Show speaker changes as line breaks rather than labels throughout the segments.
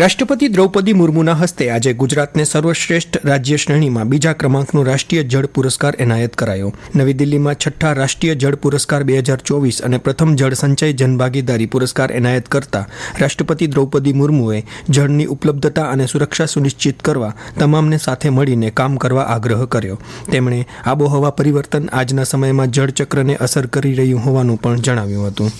રાષ્ટ્રપતિ દ્રૌપદી મુર્મુના હસ્તે આજે ગુજરાતને સર્વશ્રેષ્ઠ રાજ્ય શ્રેણીમાં બીજા ક્રમાંકનો રાષ્ટ્રીય જળ પુરસ્કાર એનાયત કરાયો. નવી દિલ્હીમાં છઠ્ઠા રાષ્ટ્રીય જળ પુરસ્કાર બે હજાર ચોવીસ અને પ્રથમ જળ સંચય જનભાગીદારી પુરસ્કાર એનાયત કરતા રાષ્ટ્રપતિ દ્રૌપદી મુર્મુએ જળની ઉપલબ્ધતા અને સુરક્ષા સુનિશ્ચિત કરવા તમામને સાથે મળીને કામ કરવા આગ્રહ કર્યો. તેમણે આબોહવા પરિવર્તન આજના સમયમાં જળચક્રને અસર કરી રહ્યું હોવાનું પણ જણાવ્યું હતું.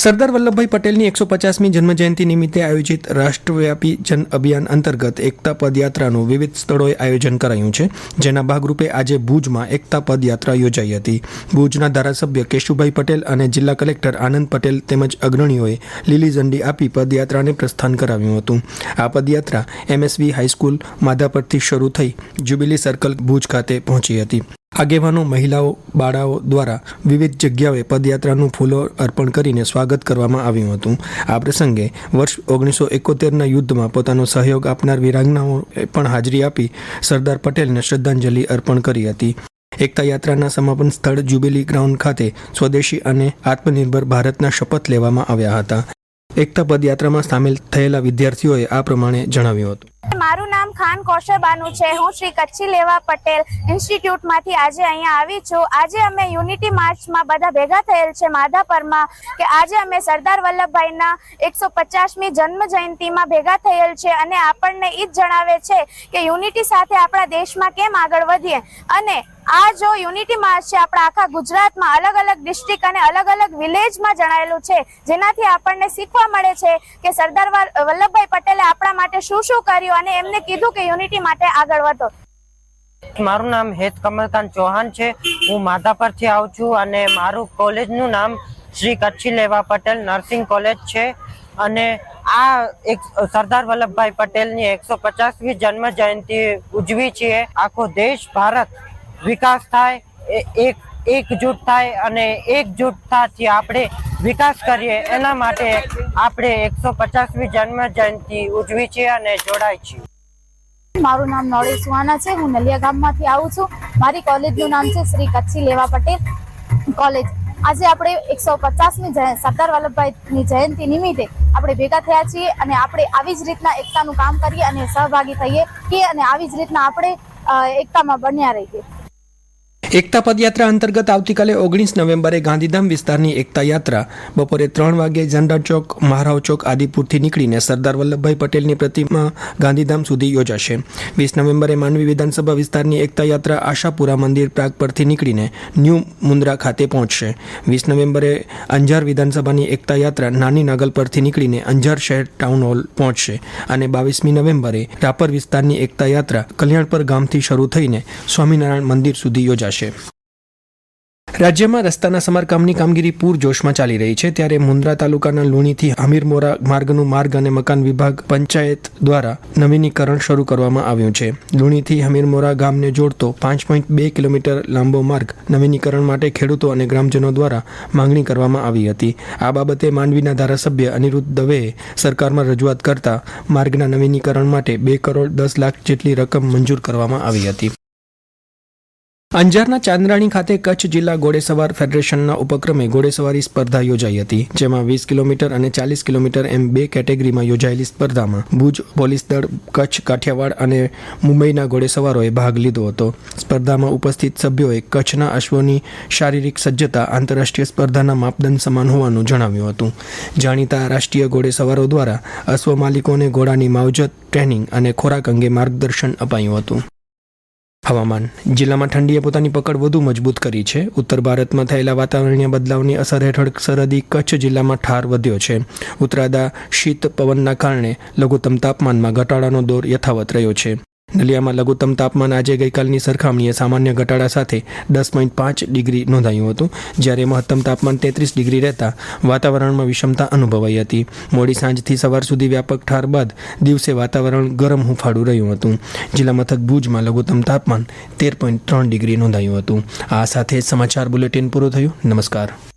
સરદાર વલ્લભભાઈ પટેલની એકસો પચાસમી જન્મજયંતિ નિમિત્તે આયોજિત રાષ્ટ્રવ્યાપી જન અભિયાન અંતર્ગત એકતા પદયાત્રાનું વિવિધ સ્થળોએ આયોજન કરાયું છે, જેના ભાગરૂપે આજે ભુજમાં એકતા પદયાત્રા યોજાઈ હતી. ભુજના ધારાસભ્ય કેશુભાઈ પટેલ અને જિલ્લા કલેક્ટર આનંદ પટેલ તેમજ અગ્રણીઓએ લીલી ઝંડી આપી પદયાત્રાને પ્રસ્થાન કરાવ્યું હતું. આ પદયાત્રા એમએસવી હાઈસ્કૂલ માધાપરથી શરૂ થઈ જ્યુબિલી સર્કલ ભુજ ખાતે પહોંચી હતી. આગેવાનો, મહિલાઓ, બાળાઓ દ્વારા વિવિધ જગ્યાએ પદયાત્રાનું ફૂલો અર્પણ કરીને સ્વાગત કરવામાં આવ્યું હતું. આ પ્રસંગે વર્ષ ઓગણીસો એકોતેરના યુદ્ધમાં પોતાનો સહયોગ આપનાર વીરાંગનાઓએ પણ હાજરી આપી સરદાર પટેલને શ્રદ્ધાંજલિ અર્પણ કરી હતી. એકતા યાત્રાના સમાપન સ્થળ જ્યુબિલી ગ્રાઉન્ડ ખાતે સ્વદેશી અને આત્મનિર્ભર ભારતના શપથ લેવામાં આવ્યા હતા. એકતા પદયાત્રામાં સામેલ થયેલા વિદ્યાર્થીઓએ આ પ્રમાણે જણાવ્યું હતું.
મારું નામ ખાન કૌશલ છે. હું શ્રી કચ્છી લેવા પટેલ ઇન્સ્ટિટ્યૂટમાંથી આજે અહીંયા આવી છું. આજે અમે યુનિટી માર્ચમાં બધા ભેગા થયેલ છે માધાપરમાં કે આજે અમે સરદાર વલ્લભભાઈના એકસો પચાસમી જન્મ જયંતિમાં ભેગા થયેલ છે અને આપણને એ જ જણાવે છે કે યુનિટી સાથે આપણા દેશમાં કેમ આગળ વધીએ? અને આ જો યુનિટી માર્ચ છે, આપણા આખા ગુજરાતમાં અલગ અલગ ડિસ્ટ્રિક્ટ અને અલગ અલગ વિલેજમાં જણાયેલું છે. જેનાથી આપણને શીખવા મળે છે કે સરદાર વલ્લભભાઈ પટેલે આપણા માટે શું શું કર્યું અને એમને કીધું કે યુનિટી માટે આગળ વધો.
મારું નામ હેત કમલકાંત ચૌહાણ છે. હું માધાપરથી આવું છું અને મારું કોલેજનું નામ શ્રી કચ્છી લેવા પટેલ નર્સિંગ કોલેજ છે. અને આ એક સરદાર વલ્લભભાઈ પટેલની એકસો પચાસમી જન્મ જયંતિ ઉજવી છીએ આખો દેશ ભારત વિકાસ થાય એક, એકજૂટ થાય અને એકજૂટતાથી આપણે વિકાસ કરીએ, એના માટે આપણે એકસો પચાસમી જન્મ જયંતિ ઉજવી છીએ અને જોડાય છીએ
મારું નામ નોળી સુવાના છે, હું નલિયા ગામમાંથી આવું છું. મારી કોલેજનું નામ છે શ્રી કચ્છી લેવા પટેલ કોલેજ. આજે આપણે એકસો પચાસમી સરદાર વલ્લભભાઈની જયંતિ નિમિત્તે આપણે ભેગા થયા છીએ અને આપણે આવી જ રીતના એકતાનું કામ કરીએ અને સહભાગી થઈએ કે અને આવી જ રીતના આપણે એકતામાં બન્યા રહીએ.
એકતા પદયાત્રા અંતર્ગત આવતીકાલે ઓગણીસ નવેમ્બરે ગાંધીધામ વિસ્તારની એકતા યાત્રા. બપોરે ત્રણ વાગે ઝંડા ચોક, મહારાવ ચોક આદિપુરથી નીકળીને સરદાર વલ્લભભાઈ પટેલની પ્રતિમા ગાંધીધામ સુધી યોજાશે. વીસ નવેમ્બરે માંડવી વિધાનસભા વિસ્તારની એકતા યાત્રા આશાપુરા મંદિર પ્રાગ પરથી નીકળીને ન્યૂ મુન્દ્રા ખાતે પહોંચશે. વીસ નવેમ્બરે અંજાર વિધાનસભાની એકતા યાત્રા નાની નાગલ પરથી નીકળીને અંજાર શહેર ટાઉન હોલ પહોંચશે અને બાવીસમી નવેમ્બરે રાપર વિસ્તારની એકતા યાત્રા કલ્યાણપર ગામથી શરૂ થઈને સ્વામિનારાયણ મંદિર સુધી યોજાશે. રાજ્યમાં રસ્તાના સમારકામની કામગીરી પૂરજોશમાં ચાલી રહી છે. ત્યારે મુન્દ્રા તાલુકાના લુણીથી હમીરમોરા માર્ગનું માર્ગ અને મકાન વિભાગ પંચાયત દ્વારા નવીનીકરણ શરૂ કરવામાં આવ્યું છે. લુણીથી હમીરમોરા ગામને જોડતો પાંચ પોઈન્ટ બે કિલોમીટર લાંબો માર્ગ નવીનીકરણ માટે ખેડૂતો અને ગ્રામજનો દ્વારા માંગણી કરવામાં આવી હતી. આ બાબતે માંડવીના ધારાસભ્ય અનિરુદ્ધ દવેએ સરકારમાં રજૂઆત કરતા માર્ગના નવીનીકરણ માટે બે કરોડ દસ લાખ જેટલી રકમ મંજૂર કરવામાં આવી હતી. અંજારના ચાંદરાણી ખાતે કચ્છ જિલ્લા ઘોડેસવાર ફેડરેશનના ઉપક્રમે ઘોડેસવારી સ્પર્ધા યોજાઈ હતી, જેમાં વીસ કિલોમીટર અને ચાલીસ કિલોમીટર એમ બે કેટેગરીમાં યોજાયેલી સ્પર્ધામાં ભુજ પોલીસ દળ, કચ્છ કાઠિયાવાડ અને મુંબઈના ઘોડેસવારોએ ભાગ લીધો હતો. સ્પર્ધામાં ઉપસ્થિત સભ્યોએ કચ્છના અશ્વોની શારીરિક સજ્જતા, આંતરરાષ્ટ્રીય સ્પર્ધાના માપદંડ સમાન હોવાનું જણાવ્યું હતું. જાણીતા રાષ્ટ્રીય ઘોડેસવારો દ્વારા અશ્વ માલિકોને ઘોડાની માવજત, ટ્રેનિંગ અને ખોરાક અંગે માર્ગદર્શન અપાયું હતું. હવામાન. જિલ્લામાં ઠંડીએ પોતાની પકડ વધુ મજબૂત કરી છે. ઉત્તર ભારતમાં થયેલા વાતાવરણીય બદલાવની અસર હેઠળ સરહદી કચ્છ જિલ્લામાં ઠાર વધ્યો છે. ઉત્તરાદા શીત પવનના કારણે લઘુત્તમ તાપમાનમાં ઘટાડાનો દોર યથાવત રહ્યો છે. નલિયામાં લઘુત્તમ તાપમાન આજે ગઈકાલની સરખામણીએ સામાન્ય ઘટાડા સાથે દસ પોઈન્ટ પાંચ ડિગ્રી નોંધાયું હતું. જ્યારે મહત્તમ તાપમાન તેત્રીસ ડિગ્રી રહેતા વાતાવરણમાં વિષમતા અનુભવાઈ હતી. મોડી સાંજથી સવાર સુધી વ્યાપક ઠાર બાદ દિવસે વાતાવરણ ગરમ હુંફાળું રહ્યું હતું. જિલ્લા મથક ભુજમાં લઘુત્તમ તાપમાન તેર પોઈન્ટ ત્રણ ડિગ્રી નોંધાયું હતું. આ સાથે સમાચાર બુલેટિન પૂરું થયું. નમસ્કાર.